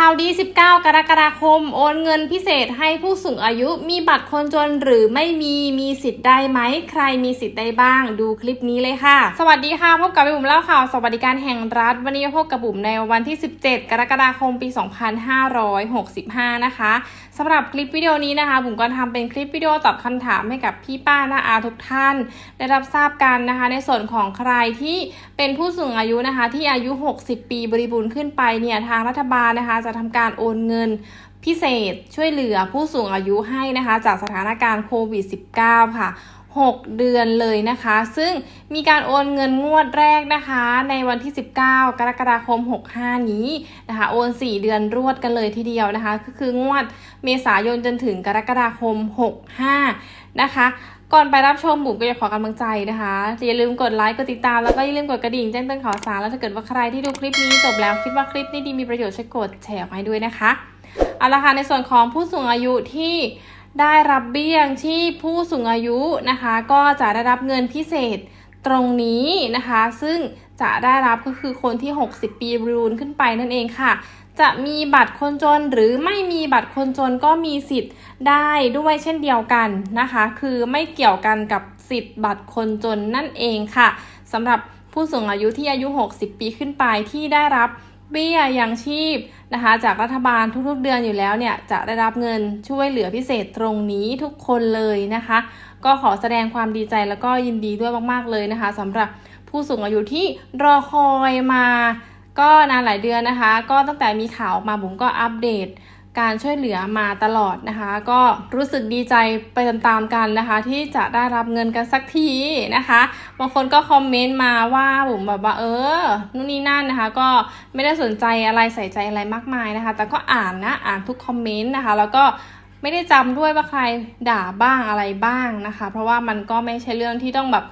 ข่าวดี 19 กรกฎาคม โอนเงินพิเศษให้ผู้สูงอายุ มีบัตรคนจนหรือไม่มี มีสิทธิ์ได้ไหม ใครมีสิทธิ์ได้บ้าง ดูคลิปนี้เลยค่ะ สวัสดีค่ะ พบกับบุ๋มเล่าข่าว สวัสดิการแห่งรัฐ วันนี้พบกับบุ๋มในวันที่ 17 กรกฎาคม ปี 2565 นะคะ สำหรับคลิปวิดีโอนี้นะคะ บุ๋มก็ทำเป็นคลิปวิดีโอตอบคำถามให้กับพี่ป้าน้าอาทุกท่าน ได้รับทราบกันนะคะ ในส่วนของใครที่เป็นผู้สูงอายุนะคะ ที่อายุ 60 ปีบริบูรณ์ขึ้นไปเนี่ย ทางรัฐบาลนะคะจะทำการโอนเงินพิเศษช่วยเหลือผู้สูงอายุให้นะคะ จากสถานการณ์โควิด -19 ค่ะ 6 เดือนเลยนะคะ ซึ่งมีการโอนเงินงวดแรกนะคะ ในวันที่ 19 กรกฎาคม 65 นี้นะคะ โอน 4 เดือนรวดกันเลยทีเดียวนะคะ ก็คืองวดเมษายนจนถึงกรกฎาคม 65 นะคะก่อนไปรับชมบุ๋มก็อยากขอกำลังใจนะคะ อย่าลืมกดไลค์กดติดตามแล้วก็อย่าลืมกดกระดิ่งแจ้งเตือนข่าวสารแล้วถ้าเกิดว่าใครที่ดูคลิปนี้จบแล้วคิดว่าคลิปนี้ดีมีประโยชน์ช่วยกดแชร์ออกให้ด้วยนะคะเอาละค่ะในส่วนของผู้สูงอายุที่ ได้รับเบี้ยงที่ผู้สูงอายุนะคะ ก็จะได้รับเงินพิเศษตรงนี้นะคะ ซึ่งจะได้รับก็คือคนที่ 60 ปีบรูนขึ้นไปนั่นเองค่ะ จะมีบัตรคนจนหรือไม่มีบัตรคนจนก็มีสิทธิ์ได้ด้วยเช่นเดียวกันนะคะ คือไม่เกี่ยวกันกับสิทธิ์บัตรคนจนนั่นเองค่ะสำหรับผู้สูงอายุที่อายุ 60 ปีขึ้นไปที่ได้รับ เบี้ยยังชีพนะคะจากรัฐบาลทุกๆเดือนอยู่แล้วเนี่ยจะได้รับเงินช่วยเหลือพิเศษตรงนี้ทุกคนเลยนะคะ ก็ขอแสดงความดีใจแล้วก็ยินดีด้วยมากๆเลยนะคะสำหรับผู้สูงอายุที่รอคอยมาก็นานหลายเดือนนะคะ ก็ตั้งแต่มีข่าวออกมาบุ๋มก็อัปเดต การช่วยเหลือมาตลอดนะคะ ก็รู้สึกดีใจไปตามๆกันนะคะ ที่จะได้รับเงินกันสักทีนะคะ บางคนก็คอมเมนต์มาว่าบุ๋มแบบว่าเออนู่นนี่นั่นนะคะ ก็ไม่ได้สนใจอะไรใส่ใจอะไรมากมายนะคะ แต่ก็อ่านนะอ่านทุกคอมเมนต์นะคะ แล้วก็ไม่ได้จำด้วยว่าใครด่าบ้างอะไรบ้างนะคะ เพราะว่ามันก็ไม่ใช่เรื่องที่ต้องแบบ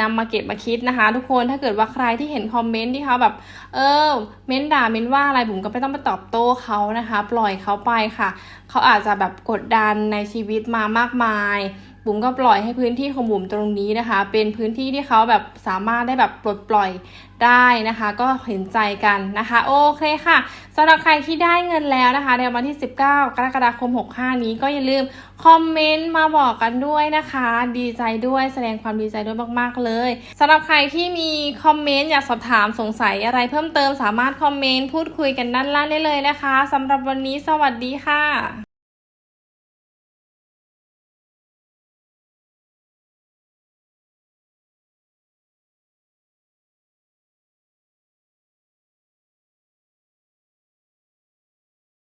นำมาเก็บมาคิดนะคะ ทุกคนถ้าเกิดว่าใครที่เห็นคอมเมนต์ที่เขาแบบ เออ เม้นด่าเม้นว่าอะไรบุ๋มก็ไม่ต้องไปตอบโต้เขานะคะ ปล่อยเขาไปค่ะ เขาอาจจะแบบกดดันในชีวิตมามากมาย บุ๋มก็ปล่อยให้พื้นที่ของบุ๋มตรงนี้นะคะ เป็นพื้นที่ที่เขาแบบสามารถได้แบบปลดปล่อยได้นะคะ ก็เห็นใจกันนะคะ โอเคค่ะสำหรับใครที่ได้เงินแล้วนะคะในวันที่ 19 กรกฎาคม 65 นี้ก็อย่าลืมคอมเมนต์มาบอกกันด้วยนะคะ ดีใจด้วยแสดงความดีใจด้วยมากๆเลยสำหรับใครที่มีคอมเมนต์อยากสอบถามสงสัยอะไรเพิ่มเติมสามารถคอมเมนต์พูดคุยกันด้านล่างได้เลยนะคะสำหรับวันนี้สวัสดีค่ะ